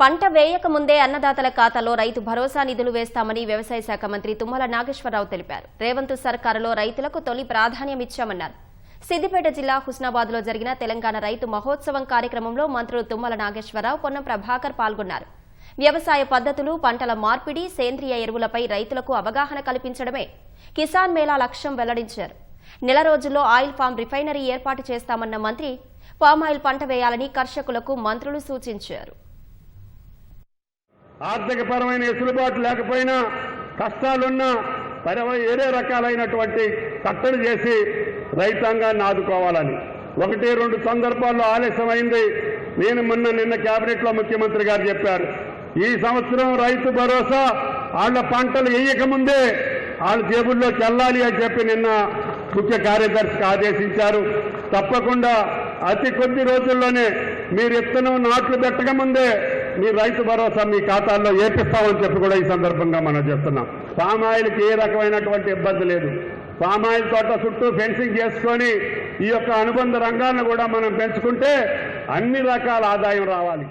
పంట వేయక ముందే అన్నదాతల ఖాతాలో రైతు భరోసా నిధులు వేస్తామని వ్యవసాయ శాఖ మంత్రి తుమ్మల నాగేశ్వరరావు తెలిపారు. రేవంత్ సర్కారులో రైతులకు తొలి ప్రాధాన్యం ఇచ్చామన్నారు. సిద్దిపేట జిల్లా హుస్నాబాద్లో జరిగిన తెలంగాణ రైతు మహోత్సవం కార్యక్రమంలో మంత్రులు తుమ్మల నాగేశ్వరరావు పొన్నం ప్రభాకర్ పాల్గొన్నారు. వ్యవసాయ పద్ధతులు పంటల మార్పిడి సేంద్రియ ఎరువులపై రైతులకు అవగాహన కల్పించడమే కిసాన్ మేళా లక్ష్యం వెల్లడించారు. నెల రోజుల్లో ఆయిల్ ఫామ్ రిఫైనరీ ఏర్పాటు చేస్తామన్న మంత్రి పామాయిల్ పంట వేయాలని కర్షకులకు మంత్రులు సూచించారు. ఆర్థికపరమైన వెసులుబాటు లేకపోయినా కష్టాలున్నా పరమైన ఏరే రకాలైనటువంటి కట్టడి చేసి రైతాంగాన్ని ఆదుకోవాలని. ఒకటి రెండు సందర్భాల్లో ఆలస్యమైంది. నేను మొన్న నిన్న కేబినెట్లో ముఖ్యమంత్రి గారు చెప్పారు. ఈ సంవత్సరం రైతు భరోసా వాళ్ళ పంటలు వేయకముందే వాళ్ళ జేబుల్లోకి వెళ్ళాలి అని చెప్పి నిన్న ముఖ్య కార్యదర్శికి ఆదేశించారు. తప్పకుండా అతి కొద్ది రోజుల్లోనే మీరు ఇత్తనం నాట్లు పెట్టకముందే మీ రైతు భరోసా మీ ఖాతాల్లో ఏపిస్తామని చెప్పి కూడా ఈ సందర్భంగా మనం చెప్తున్నాం పామాయిల్కి ఏ రకమైనటువంటి ఇబ్బంది లేదు. పామాయిల్ తోట చుట్టూ ఫెన్సింగ్ చేసుకొని ఈ యొక్క అనుబంధ రంగాన్ని కూడా మనం పెంచుకుంటే అన్ని రకాల ఆదాయం రావాలి.